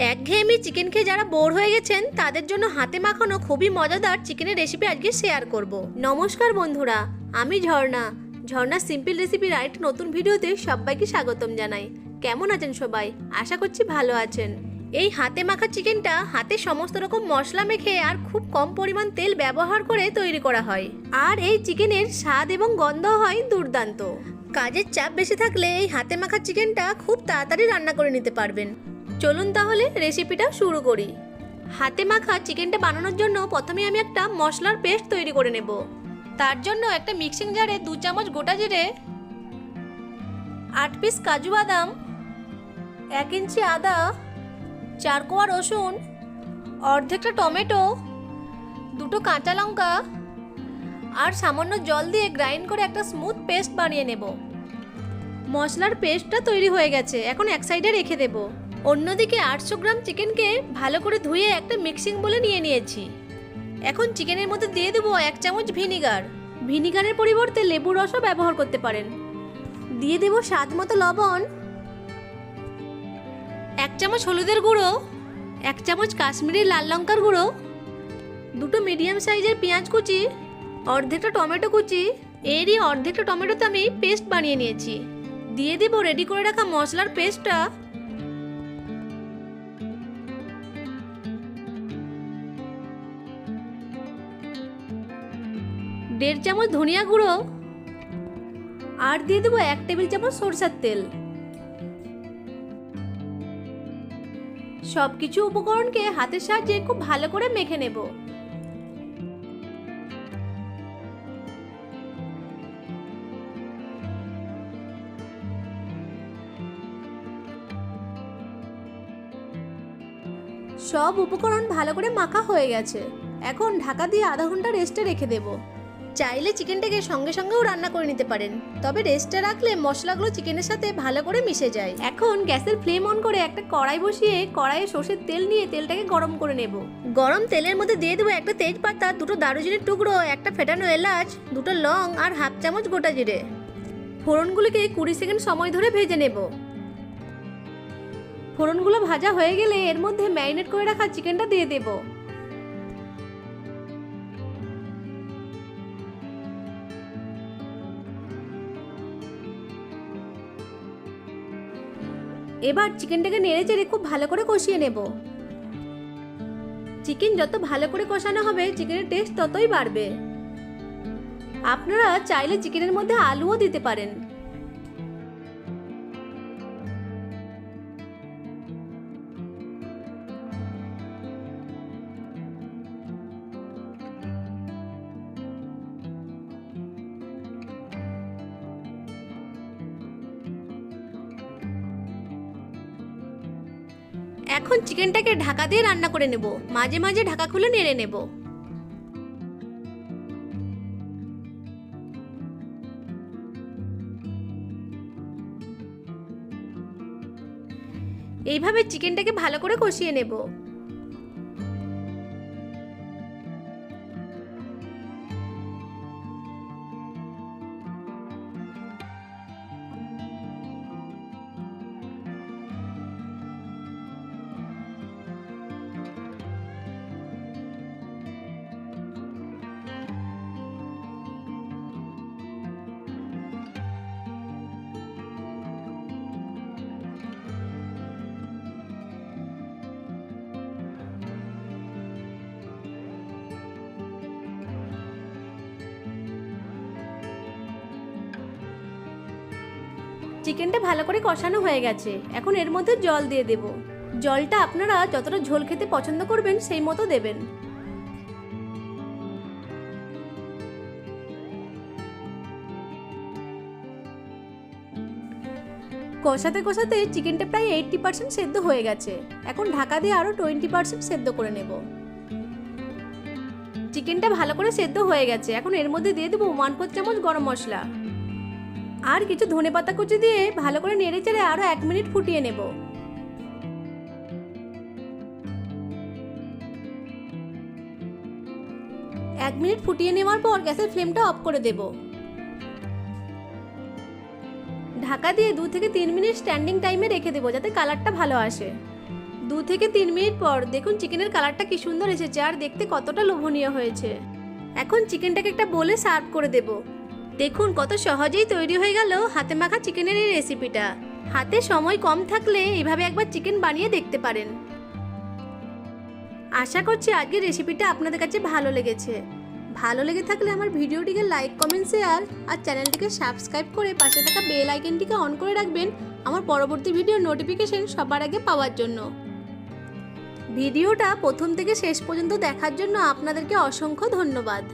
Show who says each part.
Speaker 1: একঘেয়েমি চিকেন খেয়ে যারা বোর হয়ে গেছেন, তাদের জন্য হাতে মাখানো খুবই মজাদার চিকেনের রেসিপি আজকে শেয়ার করব। নমস্কার বন্ধুরা, আমি Jharna. Jharna simple recipe right নতুন ভিডিওতে সবাইকে স্বাগতম জানাই। কেমন আছেন সবাই? আশা করছি ভালো আছেন। এই হাতে মাখা চিকেনটা হাতে সমস্ত রকম মশলা মেখে আর খুব কম পরিমাণ তেল ব্যবহার করে তৈরি করা হয়। আর এই চিকেনের স্বাদ এবং গন্ধ হয় দুর্দান্ত। কাজের চাপ বেশি থাকলে এই হাতে মাখা চিকেনটা খুব তাড়াতাড়ি রান্না করে নিতে পারবেন। চলুন তাহলে রেসিপিটা শুরু করি। হাতে মাখা চিকেনটা বানানোর জন্য প্রথমে আমি একটা মশলার পেস্ট তৈরি করে নেব। তার জন্য একটা মিক্সিং জারে দু চামচ গোটা জিরে, আট পিস কাজু বাদাম, এক ইঞ্চি আদা, চার কোয়া রসুন, অর্ধেকটা টমেটো, দুটো কাঁচা লঙ্কা আর সামান্য জল দিয়ে গ্রাইন্ড করে একটা স্মুথ পেস্ট বানিয়ে নেব। মশলার পেস্টটা তৈরি হয়ে গেছে, এখন এক সাইডে রেখে দেব। অন্যদিকে আটশো গ্রাম চিকেনকে ভালো করে ধুয়ে একটা মিক্সিং বলে নিয়ে নিয়েছি। এখন চিকেনের মধ্যে দিয়ে দেবো এক চামচ ভিনিগার। ভিনিগারের পরিবর্তে লেবুর রসও ব্যবহার করতে পারেন। দিয়ে দেবো স্বাদ মতো লবণ। এক চামচ হলুদের গুঁড়ো। এক চামচ কাশ্মীরি লাল লঙ্কার গুঁড়ো। দুটো মিডিয়াম সাইজের পেঁয়াজ কুচি। অর্ধেকটা টমেটো কুচি। এরই অর্ধেকটা টমেটোতে আমি পেস্ট বানিয়ে নিয়েছি। দিয়ে দেব রেডি করে রাখা মশলার পেস্টটা। দেড় চামচ ধনিয়া গুঁড়ো আর দিয়ে দেবো এক টেবিল চামচ সরষের তেল। সব কিছু উপকরণকে হাতের সাহায্যে খুব ভালো করে মেখে নেব। সব উপকরণ ভালো করে মাখা হয়ে গেছে। এখন ঢাকা দিয়ে আধা ঘণ্টা রেস্টে রেখে দেব। চাইলে চিকেনটাকে সঙ্গে সঙ্গেও রান্না করে নিতে পারেন। তবে রেস্টে রাখলে মশলাগুলো চিকেনের সাথে ভালো করে মিশে যায়। এখন গ্যাসের ফ্লেম অন করে একটা কড়াই বসিয়ে কড়াইয়ে সর্ষের তেল নিয়ে তেলটাকে গরম করে নেব। গরম তেলের মধ্যে দিয়ে দেবো একটা তেজপাতা দুটো দারুচিনির টুকরো একটা ফেটানো এলাচ দুটো লং আর হাফ চামচ গোটা জিরে। ফোড়নগুলিকে কুড়ি সেকেন্ড সময় ধরে ভেজে নেব। ফোড়নগুলো ভাজা হয়ে গেলে এর মধ্যে ম্যারিনেট করে রাখা চিকেনটা দিয়ে দেবো। এবার চিকেনটাকে নেড়ে চেড়ে খুব ভালো করে কষিয়ে নেব। চিকেন যত ভালো করে কষানো হবে, চিকেনের টেস্ট ততই বাড়বে। আপনারা চাইলে চিকেনের মধ্যে আলুও দিতে পারেন। এখন চিকেনটাকে ঢাকা দিয়ে রান্না করে নেব। মাঝে মাঝে ঢাকা খুলে নেড়ে নেব। এইভাবে চিকেনটাকে ভালো করে কষিয়ে নেব। চিকেনটা ভালো করে কষানো হয়ে গেছে। এখন এর মধ্যে জল দিয়ে দেব। জলটা আপনারা যতটা ঝোল খেতে পছন্দ করবেন, সেই মতো দেবেন। কষাতে কষাতে চিকেনটা প্রায় এইটটি পার্সেন্ট সেদ্ধ হয়ে গেছে। এখন ঢাকা দিয়ে আরও টোয়েন্টি পার্সেন্ট সেদ্ধ করে নেব। চিকেনটা ভালো করে সেদ্ধ হয়ে গেছে। এখন এর মধ্যে দিয়ে দেবো ওয়ান ফোর চামচ গরম মশলা। আর কিছু ধনে পাতা কুচি দিয়ে ভালো করে নেড়ে চেড়ে আরও এক মিনিট ফুটিয়ে নেব। এক মিনিট ফুটিয়ে নেওয়ার পর গ্যাসের ফ্লেমটা অফ করে দেব। ঢাকা দিয়ে দু থেকে তিন মিনিট স্ট্যান্ডিং টাইমে রেখে দেবো যাতে কালারটা ভালো আসে। দু থেকে তিন মিনিট পর দেখুন চিকেনের কালারটা কি সুন্দর এসেছে আর দেখতে কতটা লোভনীয় হয়েছে। এখন চিকেনটাকে একটা বলে সার্ভ করে দেব। দেখুন কত সহজেই তৈরি হয়ে গেল হাতে মাখা চিকেনের এই রেসিপিটা হাতে সময় কম থাকলে এভাবে একবার চিকেন বানিয়ে দেখতে পারেন। আশা করছি আজকের রেসিপিটা আপনাদের কাছে ভালো লেগেছে। ভালো লেগে থাকলে আমার ভিডিওটিকে লাইক কমেন্ট শেয়ার আর চ্যানেলটিকে সাবস্ক্রাইব করে পাশে থাকা বেল আইকনটিকে অন করে রাখবেন আমার পরবর্তী ভিডিও নোটিফিকেশন সবার আগে পাওয়ার জন্য। ভিডিওটা প্রথম থেকে শেষ পর্যন্ত দেখার জন্য আপনাদেরকে অসংখ্য ধন্যবাদ।